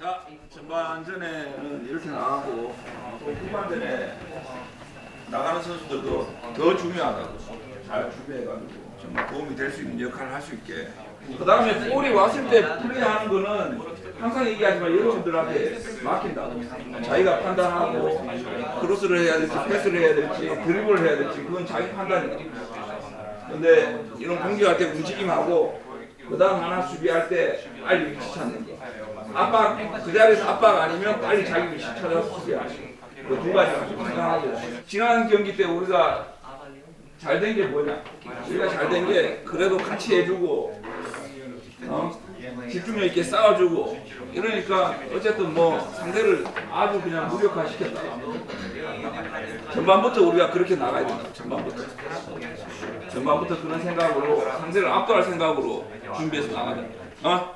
자, 전반전에는 이렇게 나가고 또 후반전에 나가는 선수들도 더 중요하다고 잘 준비해가지고 정말 도움이 될 수 있는 역할을 할 수 있게. 그 다음에 볼이 왔을 때 플레이하는 거는 항상 얘기하지만 여러분들한테 맡긴다고 자기가 판단하고 크로스를 해야 될지 패스를 해야 될지 드리블을 해야 될지 그건 자기 판단이다. 근데 이런 공격할 때 움직임하고 그 다음 하나 수비할 때 빨리 위치 찾는 거. 압박 그 자리에서 압박 아니면 빨리 자기 위치 찾아서 수비하시고. 그두 가지가 중요하고. 지난 경기 때 우리가 잘 된 게 뭐냐? 우리가 잘 된 게 그래도 같이 해주고 어? 집중력 있게 싸워주고 이러니까 어쨌든 뭐 상대를 아주 그냥 무력화시켰다. 전반부터 우리가 그렇게 나가야 된다 전반부터. 전반부터 그런 생각으로 상대를 압도할 생각으로 준비해서 나가야 된다 어?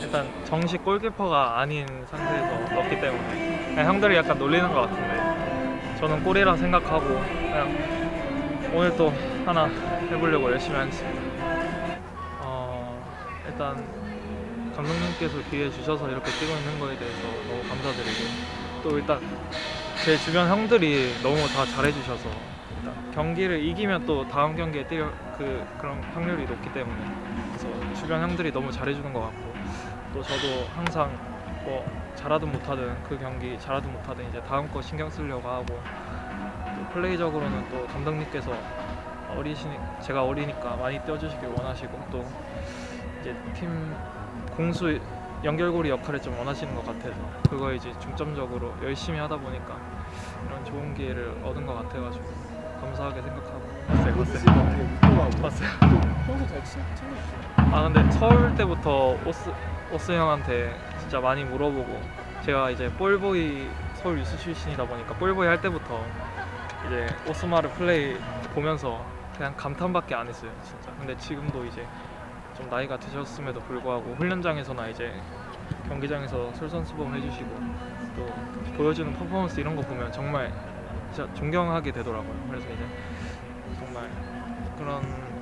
일단 정식 골키퍼가 아닌 상태에서 넣기 때문에 그냥 형들이 약간 놀리는 것 같은데 저는 골이라 생각하고 그냥 오늘 또 하나 해보려고 열심히 하겠습니다. 어, 일단 감독님께서 기회 주셔서 이렇게 뛰고 있는 거에 대해서 너무 감사드리고 또 일단 제 주변 형들이 너무 다 잘해주셔서 경기를 이기면 또 다음 경기에 뛸 그 그런 확률이 높기 때문에 주변 형들이 너무 잘해주는 것 같고 또 저도 항상 뭐 잘하든 못하든 그 경기 잘하든 못하든 이제 다음 거 신경 쓰려고 하고 또 플레이적으로는 또 감독님께서 어리시니 제가 어리니까 많이 뛰어주시길 원하시고 또 이제 팀 공수 연결고리 역할을 좀 원하시는 것 같아서 그거 이제 중점적으로 열심히 하다 보니까 이런 좋은 기회를 얻은 것 같아가지고 감사하게 생각하고. 봤어 요 봤어요? 봤어요 평소 잘 치- 챙겨주세요. 아 근데 서울 때부터 오스 오스 형한테 진짜 많이 물어보고 제가 이제 볼보이 서울 유스 출신이다 보니까 볼보이 할 때부터 이제 오스마르 플레이 보면서 그냥 감탄밖에 안 했어요 진짜. 근데 지금도 이제 좀 나이가 드셨음에도 불구하고 훈련장에서나 이제 경기장에서 솔선수범 해주시고 또 보여주는 퍼포먼스 이런 거 보면 정말 진짜 존경하게 되더라고요. 그래서 이제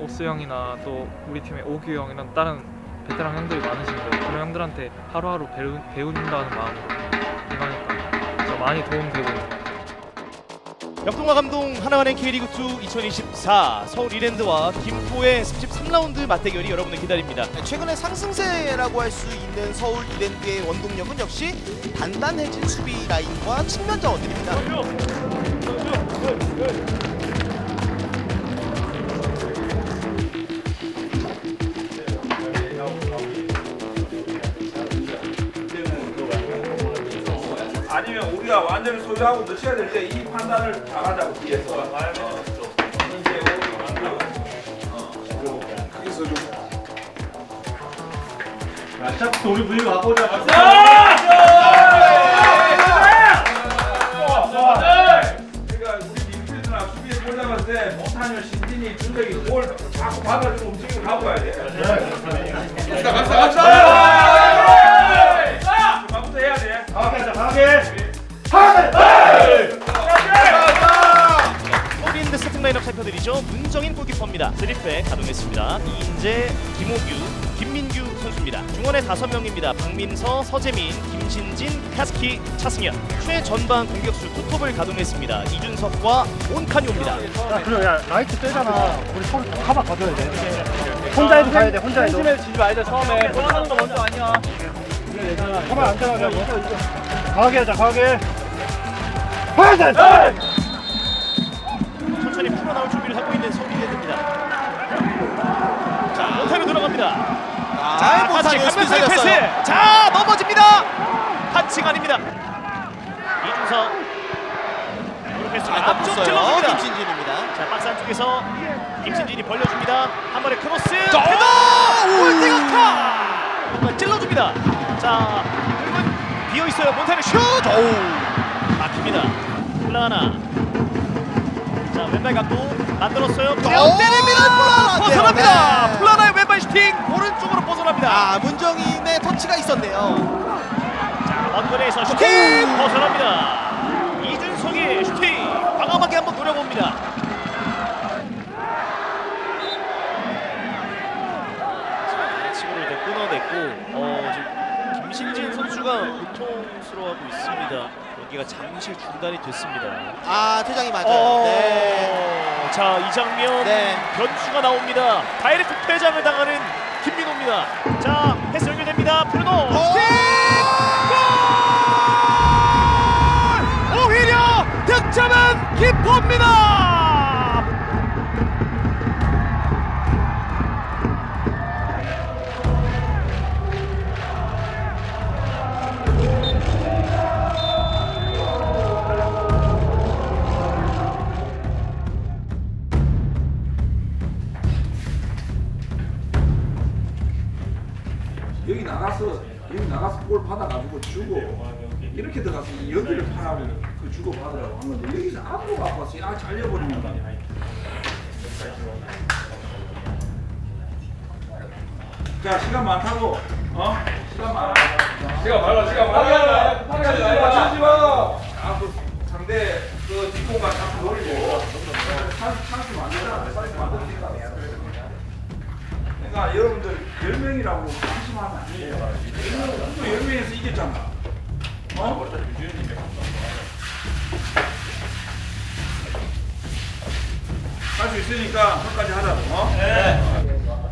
오스 형이나 또 우리 팀의 오규 형이나 다른 베테랑 형들이 많으신데 그런 형들한테 하루하루 배우, 배운다는 마음으로 임하니까 진짜 많이 도움되고 역동화 감동 하나은행 K리그2 2024 서울 이랜드와 김포의 33라운드 맞대결이 여러분을 기다립니다. 최근에 상승세라고 할 수 있는 서울 이랜드의 원동력은 역시 단단해진 수비 라인과 측면 자원들입니다. 우리가 완전히 소유하고 늦춰야 될 때 이 판단을 잘하자고 뒤에서 어. 이제 우리 어. 분위기 바꾸자. 그러니까 우리 민필드나 수비에 볼 잡았을 때 몬타뉴, 신진이, 준석이 볼 자꾸 받아주고 움직이고 가고 가야 돼. 갑시다, 갑시다, 갑시다! 라인업 살펴드리죠. 문정인 골키퍼입니다. 3백 가동했습니다. 이인재, 김호규, 김민규 선수입니다. 중원에 5명입니다. 박민서, 서재민, 김신진, 카스키, 차승현. 최전방 공격수 투톱을 가동했습니다. 이준석과 온카뇨입니다. 야, 그래, 야, 라이트 빼잖아. 우리 서로 가봐 가줘야 돼. 혼자 해도 가야 돼, 혼자 해도. 심해 지지 말자, 처음에. 못하는 거 먼저 아니야. 가만 안전하게 하고. 강하게 하자, 강하게. 천 천히 풀어나올 준비를 하고 있는 서울 이랜드입니다. 자, 몬타뇨 들어갑니다. 자, 반칙 몬타뉴 스피드 한명의 패스. 자 넘어집니다. 반칙 아닙니다. 이준석. 패스 잘 앞쪽 떴어요. 찔러줍니다. 김신진입니다. 자 박스 안쪽에서 김신진이 벌려줍니다. 한 번에 크로스. 자, 헤더. 골대각타. 찔러줍니다. 자 비어 있어요. 몬타뇨 슛. 어우. 막힙니다. 플라나. 자 왼발 각도 만들었어요. 오, 그냥 때립니다. 플라나! 벗어납니다. 네. 플라나의 왼발 슈팅 오른쪽으로 벗어납니다. 아 문정인의 터치가 있었네요. 자 원거리에서 슈팅 벗어납니다. 이준석의 슈팅 과감하게 한번 노려봅니다. 자, 치고를 이제 끊어냈고 어, 지금 김신진 선수가 고통스러워하고 있습니다. 여기가 잠시 중단이 됐습니다. 아 퇴장이 맞아요. 어, 네. 자, 이 장면 네. 변수가 나옵니다. 다이렉트 퇴장을 당하는 김민호입니다. 자, 패스 연결됩니다. 브루노 슈팅! 골! 오히려 득점은 기포입니다. 주고 받으라고 한 건데 여기서 앞으로 가서 야 잘려버리면 자 시간 많다고. 어? 시간 많아. 시간 많아 시간 많아. 맞추지 마. 자꾸 상대 그 뒷공간 자꾸 노리고. 찬스 찬스 만들잖아 찬스 만드니까 그러니까 여러분들 10명이라고 방심하면 안 돼요. 10명, 또 10명에서 이겼잖아. 어? 할 수 있으니까 끝까지 하자고. 어? 네.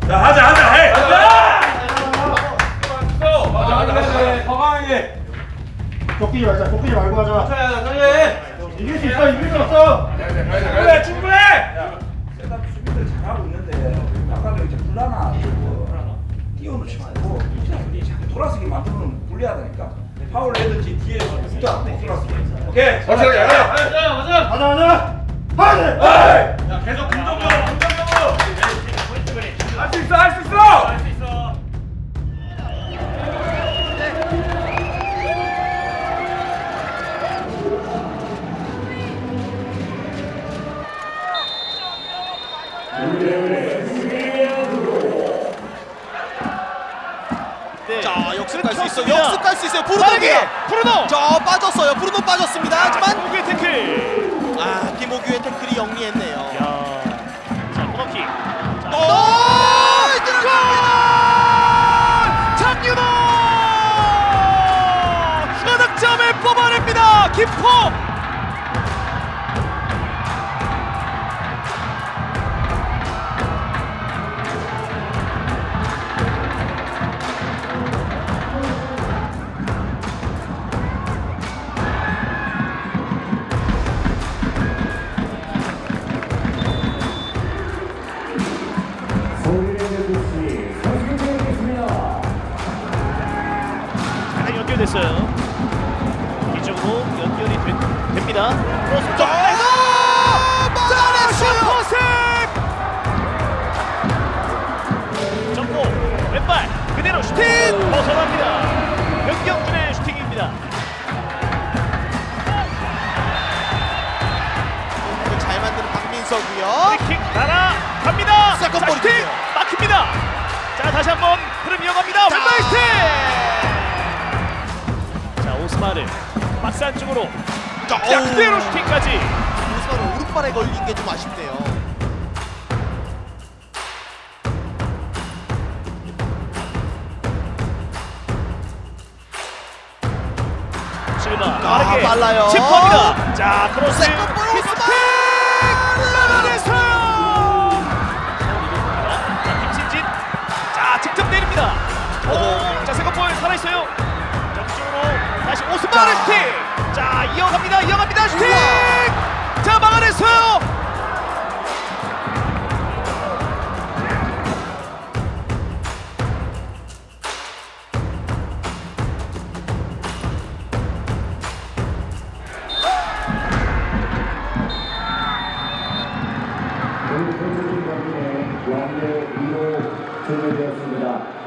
자, 하자, 하자, 해! 하자! 쫓기지 말자 쫓기지 말고 하자 이길 수 있어 이길 수 없어 그래, 충분해! 세다 수비들 잘하고 있는데, 아까도 이제 불나나, 띄워놓지 말고, 자꾸 돌아서게 만들면 불리하다니까. 파울 내든지 뒤에서 붙다, 못 돌아서게. 오케이? 확실하게 하자! 가자 가자 하자 계속 긍정 브루노입니다. 브루노. 저 빠졌어요. 브루노 빠졌습니다. 하지만 김호규의 태클. 아 김호규의 태클이 영리했네요. 야. 자, 코너킥. 자, 골! 들어갑니다. 장윤호! 추가득점을 뽑아냅니다. 김포. 됐어요. 이쪽으로 연결이 되, 됩니다. 크로스 쪽. 막아냈어요. 슈퍼스! 점프 왼발 그대로 슈팅 벗어납니다. 변경준의 슈팅입니다. 잘 만드는 박민석이요. 프리킥 날아갑니다. 자. 슈팅 막힙니다. 자 다시 한번 흐름 이어갑니다. 자. 왼발 슈팅. 자 오스마르 박스 안쪽으로. 그대로 슈팅까지. 오스만 오른발에 걸린 게 좀 아쉽네요. 실바 빠르게 아, 빨라요. 짚어입니다. 자 크로스 세컨 볼 오스만! 막아냈어요. 자 김신진 자 직접 내립니다. 오, 자 세컨볼 살아 있어요. 자. 슈팅. 자 이어갑니다. 이어갑니다. 슈팅. 자 막아냈어요. 오늘 선수진 경기는 영대 2로 종료되었습니다.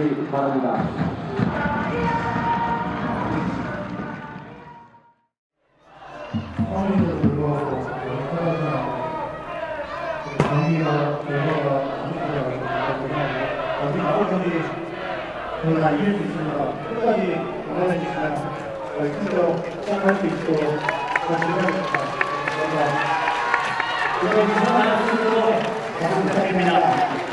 주시기 바랍니다. 감사합니다. 감사합니다. 감사합니다.